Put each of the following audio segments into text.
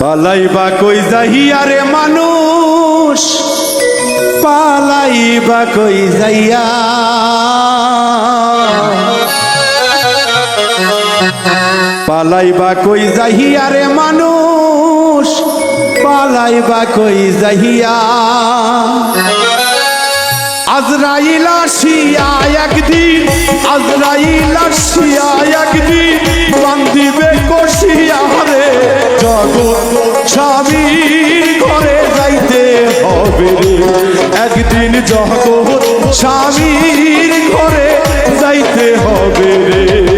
পালাইবা কই যাইয়া রে মানুষ? পালাইবা কই যাইয়া? পালাইবা কই যাইয়া রে মানুষ? পালাইবা কই যাইয়া? আজরাইল আসিয়া একদিন, আজরাইল আসিয়া একদিন বান্দিবে কষিয়া রে জগত স্বামী ঘরে যাইতে হবে একদিন জগৎ স্বামীর ঘরে যাইতে হবে রে।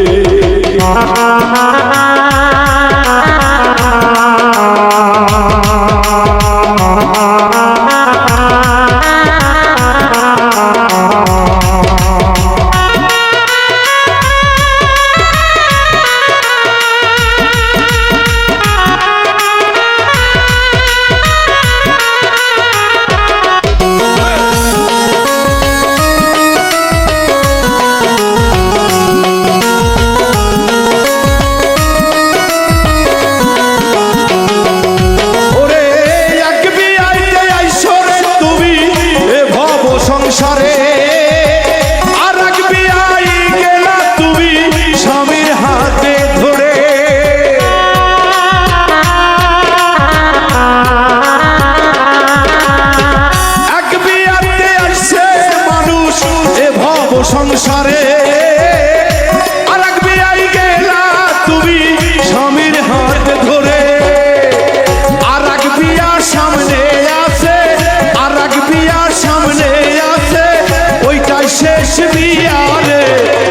দিয়া রে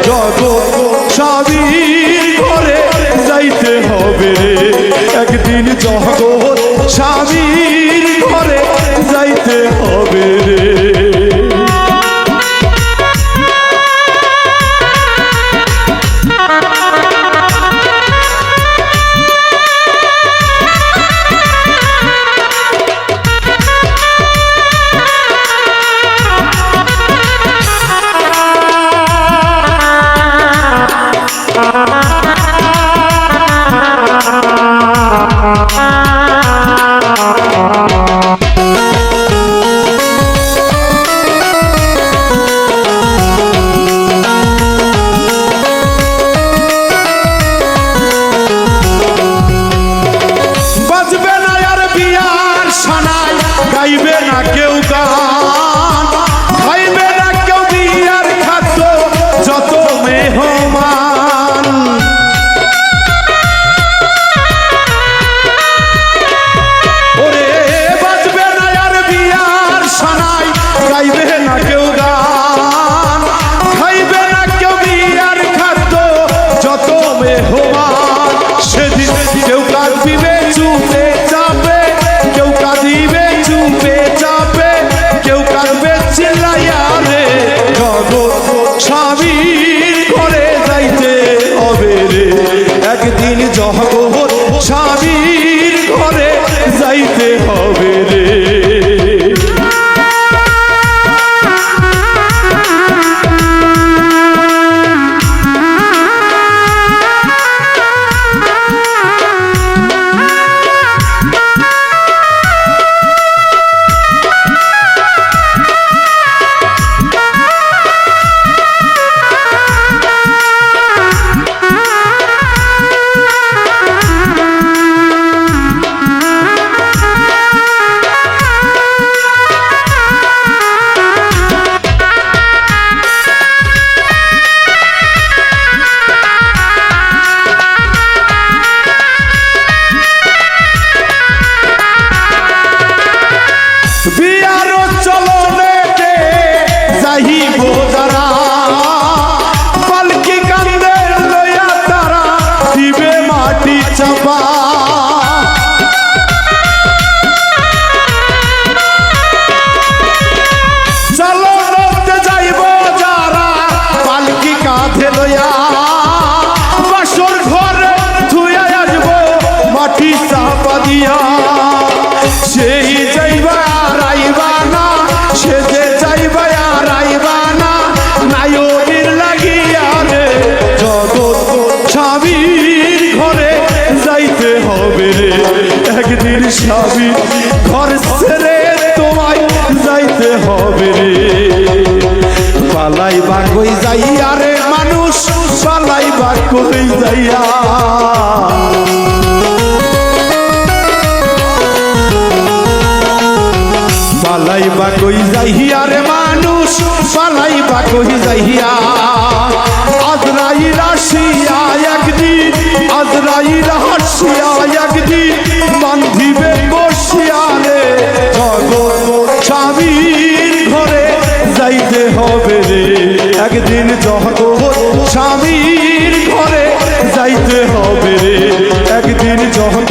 জগৎ যাইতে হবে। একদিন জগৎ স্বামীর ঘরে যাইতে হবে রে। que o galo স্বামী করে যাইতে অবেরে একদিন জহগো નહીં ગોતરા স্বামী ঘর ছেড়ে তোমায় যাইতে হবে পালাই বা কই যাইয়া রে মানুষ পালাই বা কই যাইয়া। পালাই বা কই যাইয়া রে মানুষ পালাই বা কই যাইয়া। আজরাইল আসিয়া একদিন, আজরাইল হাসিয়া একদিন। একদিন জগৎ স্বামীর ঘরে যাইতে হবে রে একদিন জগৎ